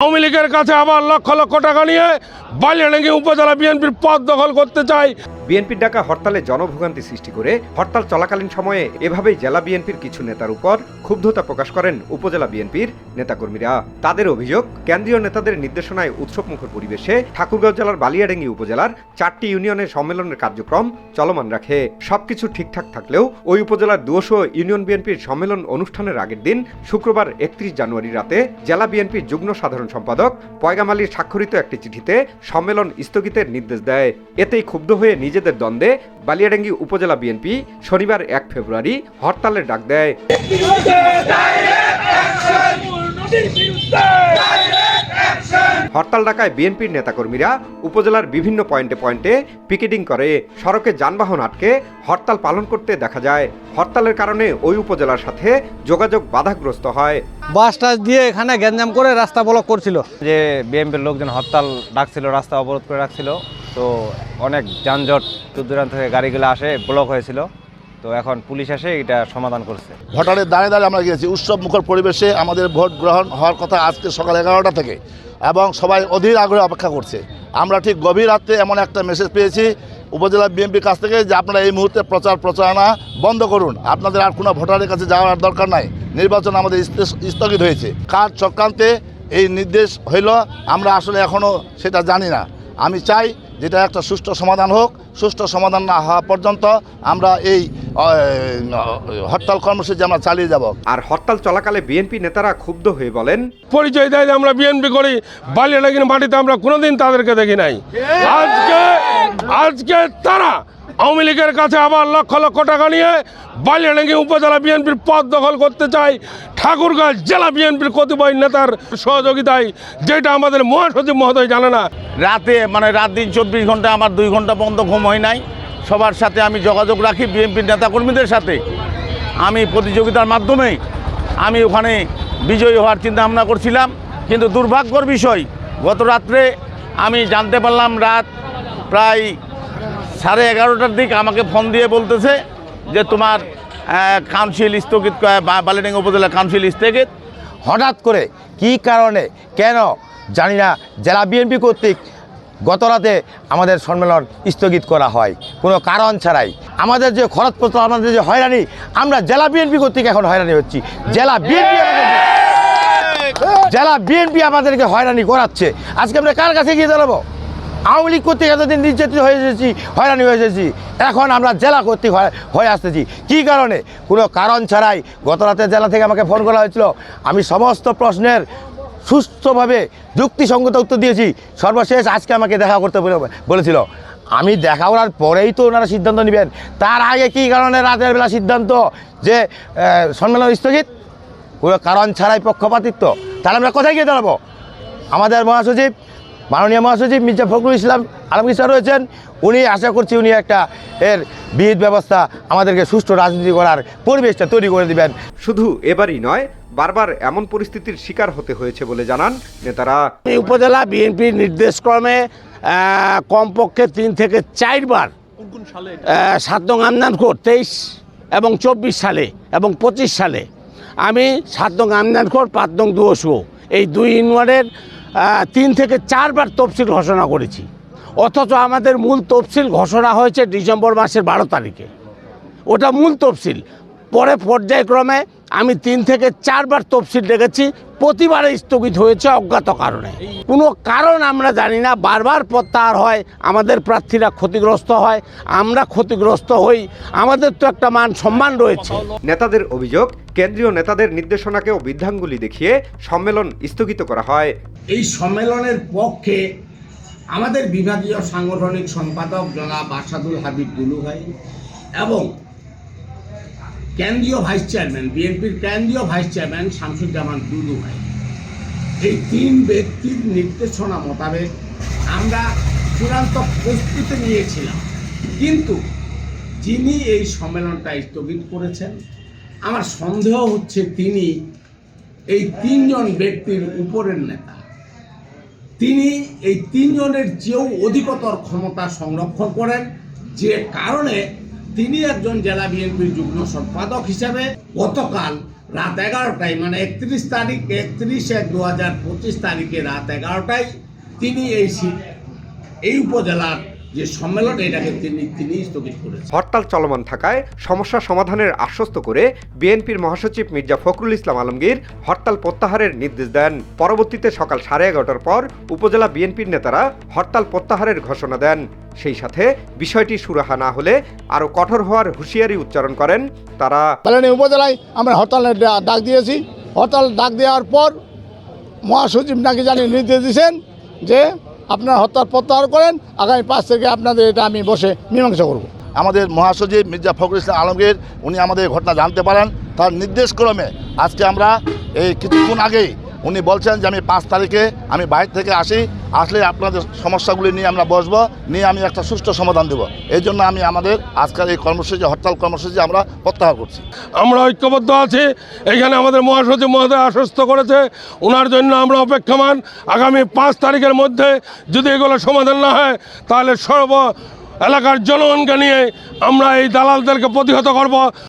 আওয়ামী লীগের কাছে আবার লক্ষ লক্ষ টাকা নিয়ে বালিয়াডাঙ্গি উপজেলা বিএনপির পদ দখল করতে চায়। বিএনপির ডাকা হরতালে জনভোগান্তি সৃষ্টি করে হরতাল চলাকালীন সময়ে এভাবেই জেলা বিএনপির কিছু নেতার উপর ক্ষুব্ধতা প্রকাশ করেন উপজেলা বিএনপির নেতাকর্মীরা। তাদের অভিযোগ, কেন্দ্রীয় নেতাদের নির্দেশনায় উৎসবমুখর পরিবেশে ঠাকুরগাঁও জেলার বালিয়াডাঙ্গি উপজেলার চারটি ইউনিয়নের সম্মেলনের কার্যক্রম চলমান রাখে। সবকিছু ঠিকঠাক থাকলেও ওই উপজেলার দুশো ইউনিয়ন বিএনপির সম্মেলন অনুষ্ঠানের আগের দিন, শুক্রবার একত্রিশ জানুয়ারি রাতে জেলা বিএনপির যুগ্ম সাধারণ সম্পাদক পয়গাম আলীর স্বাক্ষরিত একটি চিঠিতে সম্মেলন স্থগিতের নির্দেশ দেয়। এতেই ক্ষুব্ধ হয়ে নিজেদের দ্বন্দ্বে বালিয়াডাঙ্গি উপজেলা বিএনপি শনিবার এক ফেব্রুয়ারি হরতালের ডাক দেয়। হরতাল ডাকায় বিএনপির নেতাকর্মীরা উপজেলার বিভিন্ন পয়েন্টে পয়েন্টে পিকেটিং করে। সড়কে যানবাহন আটকে হরতাল পালন করতে দেখা যায়। হরতালের কারণে ওই উপজেলার সাথে যোগাযোগ বাধাগ্রস্ত হয়। বাস টাস দিয়ে এখানে গ্যাঞ্জাম করে রাস্তা ব্লক করছিল। যে বিএমপির লোকজন হরতাল ডাকছিল রাস্তা অবরোধ করে রাখছিল তো অনেক যানজট দূর দূরান্ত থেকে গাড়িগুলো আসে ব্লক হয়েছিল। তো এখন পুলিশ এসে এটা সমাধান করছে। ভোটারের দাঁড়িয়ে দাঁড়িয়ে আমরা গিয়েছি। উৎসব মুখর পরিবেশে আমাদের ভোট গ্রহণ হওয়ার কথা আজকে সকাল এগারোটা থেকে এবং সবাই অধীর আগ্রহে অপেক্ষা করছে। আমরা ঠিক গভীর রাত্রে এমন একটা মেসেজ পেয়েছি উপজেলা বিএনপির কাছ থেকে যে আপনারা এই মুহূর্তে প্রচার প্রচারণা বন্ধ করুন। আপনাদের আর কোনো ভোটারের কাছে যাওয়ার দরকার নাই। নির্বাচন আমাদের স্থগিত হয়েছে। কার চক্রান্তে এই নির্দেশ হইল, আমরা আসলে এখনও সেটা জানি না। আমি চাই যেটা একটা সুষ্ঠু সমাধান হোক সুষ্ঠু সমাধান না হওয়া পর্যন্ত আমরা এই হরতাল কর্মসূচি আমরা চালিয়ে যাব। আর হরতাল চলাকালে বিএনপি নেতারা ক্ষুব্ধ হয়ে বলেন পরিচয় দেয় যে আমরা বিএনপি করি বালিয়া বালিয়াডাঙ্গির মাটিতে আমরা কোনোদিন তাদেরকে দেখি নাই। আজকে আজকে তারা আওয়ামী লীগের কাছে আবার লক্ষ লক্ষ টাকা নিয়ে বালিয়াডাঙ্গি উপজেলা বিএনপির পদ দখল করতে চায় ঠাকুরগাঁও জেলা বিএনপির কতিপয় নেতার সহযোগিতায়, যেটা আমাদের মহাসচিব মহোদয় জানে না। রাতে মানে রাত দিন চব্বিশ ঘণ্টা, আমার দুই ঘণ্টা বন্ধ ঘুম হয় নাই। সবার সাথে আমি যোগাযোগ রাখি বিএনপির নেতাকর্মীদের সাথে। আমি প্রতিযোগিতার মাধ্যমে আমি ওখানে বিজয়ী হওয়ার চিন্তা ভাবনা করছিলাম। কিন্তু দুর্ভাগ্যর বিষয়, গত রাত্রে আমি জানতে পারলাম রাত প্রায় সাড়ে এগারোটার দিক আমাকে ফোন দিয়ে বলতেছে যে তোমার কাউন্সিল স্থগিত বালিডাঙ্গ উপজেলা কাউন্সিল স্থগিত। হঠাৎ করে কি কারণে কেন জানি না জেলা বিএনপি কর্তৃক গত রাতে আমাদের সম্মেলন স্থগিত করা হয় কোনো কারণ ছাড়াই। আমাদের যে খরচপত্র আমাদের যে হয়রানি আমরা জেলা বিএনপি কর্তৃক এখন হয়রানি হচ্ছি। জেলা বিএনপি জেলা বিএনপি আমাদেরকে হয়রানি করাচ্ছে। আজকে আমরা কার কাছে গিয়ে দাঁড়াবো? আওয়ামী লীগ কর্তৃক এতদিন নির্যাতিত হয়ে এসেছি, হয়রানি হয়ে এসেছি। এখন আমরা জেলা কর্তৃক হয়- আসতেছি। কী কারণে? কোনো কারণ ছাড়াই গত রাতে জেলা থেকে আমাকে ফোন করা হয়েছিল। আমি সমস্ত প্রশ্নের সুস্থভাবে যুক্তিসঙ্গত উত্তর দিয়েছি। সর্বশেষ আজকে আমাকে দেখা করতে বলে- বলেছিল। আমি দেখা করার পরেই তো ওনারা সিদ্ধান্ত নেবেন। তার আগে কী কারণে রাতের বেলা সিদ্ধান্ত যে সম্মেলন স্থগিত? কোনো কারণ ছাড়াই পক্ষপাতিত্ব। তাহলে আমরা কোথায় গিয়ে দাঁড়াবো? আমাদের মহাসচিব মাননীয় মহাসচিব মির্জা ফখরুল ইসলাম আলমগীর স্যার রয়েছেন। উনি আশা করছি উনি একটা এর বিহিত ব্যবস্থা আমাদেরকে সুষ্ঠু রাজনীতি করার পরিবেশটা তৈরি করে দিবেন। শুধু এবারই নয় বারবার এমন পরিস্থিতির শিকার হতে হয়েছে বলে জানান নেতারা। এই উপজেলা বিএনপির নির্দেশক্রমে কমপক্ষে তিন থেকে চারবার সাত নং আমদানখোর তেইশ এবং চব্বিশ সালে এবং পঁচিশ সালে। আমি সাত নং আমদানখোর পাঁচ নং দুশো এই দুই ইউনিয়নের তিন থেকে চারবার তফসিল ঘোষণা করেছি। অথচ আমাদের মূল তফসিল ঘোষণা হয়েছে ডিসেম্বর মাসের বারো তারিখে। ওটা মূল তফসিল। পরে পর্যায়ক্রমে আমি তিন থেকে চারবার তফসিল ডেকেছি প্রতিবারে স্থগিত হয়েছে অজ্ঞাত কারণে। কোনো কারণ আমরা জানি না বারবার প্রত্যাহার হয় আমাদের প্রার্থীরা ক্ষতিগ্রস্ত হয় আমরা ক্ষতিগ্রস্ত হই আমাদের তো একটা মান সম্মান রয়েছে। নেতাদের অভিযোগ কেন্দ্রীয় নেতাদের নির্দেশনাকেও বৃদ্ধাঙ্গুলি দেখিয়ে সম্মেলন স্থগিত করা হয়। এই সম্মেলনের পক্ষে আমাদের বিভাগীয় সাংগঠনিক সম্পাদক জনাব আসাদুল হাবিব দুলু ভাই এবং কেন্দ্রীয় ভাইস চেয়ারম্যান, বিএনপির কেন্দ্রীয় ভাইস চেয়ারম্যান শামসুজ্জামান দুলু ভাই। এই তিন ব্যক্তির নির্দেশনা মোতাবেক আমরা চূড়ান্ত প্রস্তুতি নিয়েছিলাম। কিন্তু যিনি এই সম্মেলনটা স্থগিত করেছেন, আমার সন্দেহ হচ্ছে তিনি এই তিনজন ব্যক্তির উপরের নেতা। তিনি এই তিনজনের চেয়েও অধিকতর ক্ষমতা সংরক্ষণ করেন, যে কারণে তিনি একজন জেলা বিএনপির যুগ্ম সম্পাদক হিসাবে গতকাল রাত এগারোটায় মানে একত্রিশ তারিখ, একত্রিশ এক দু হাজার পঁচিশ তারিখে রাত এগারোটায় তিনি এই এই উপজেলার যে সম্মেলন এটাকে তিনি তিনি স্থগিত করেছেন। হরতাল চলমান থাকায় সমস্যা সমাধানের আশ্বস্ত করে বিএনপির মহাসচিব মির্জা ফখরুল ইসলাম আলমগীর হরতাল প্রত্যাহারের নির্দেশ দেন। পরবর্তীতে সকাল সাড়ে এগারোটার পর উপজেলা বিএনপির নেতারা হরতাল প্রত্যাহারের ঘোষণা দেন। সেই সাথে বিষয়টি সুরাহা না হলে আরও কঠোর হওয়ার হুঁশিয়ারি উচ্চারণ করেন তারা। উপজেলায় আমরা হরতালের ডা- ডাক দিয়েছি। হরতাল ডাক দেওয়ার পর মহাসচিব নাকি জানি নির্দেশ দিয়েছেন যে আপনারা হত্যার প্রত্যাহার করেন, আগামী পাঁচ থেকে আপনাদের এটা আমি বসে মীমাংসা করব। আমাদের মহাসচিব মির্জা ফখরুল ইসলাম আলমগীর, উনি আমাদের ঘটনা জানতে পারেন। তার নির্দেশক্রমে আজকে আমরা এই কিছুক্ষণ আগেই উনি বলছেন যে আমি পাঁচ তারিখে আমি বাইরে থেকে আসি, আসলে আপনাদের সমস্যাগুলি নিয়ে আমরা বসবো, নিয়ে আমি একটা সুষ্ঠু সমাধান দেবো। এই জন্য আমি আমাদের আজকের এই কর্মসূচি, হরতাল কর্মসূচি আমরা প্রত্যাহার করছি। আমরা ঐক্যবদ্ধ আছি, এখানে আমাদের মহাসচিব মহোদয় আশ্বস্ত করেছে ওনার জন্য আমরা অপেক্ষমান। আগামী পাঁচ তারিখের মধ্যে যদি এগুলো সমাধান না হয়, তাহলে সর্ব এলাকার জনগণকে নিয়ে আমরা এই দালালদেরকে প্রতিহত করব।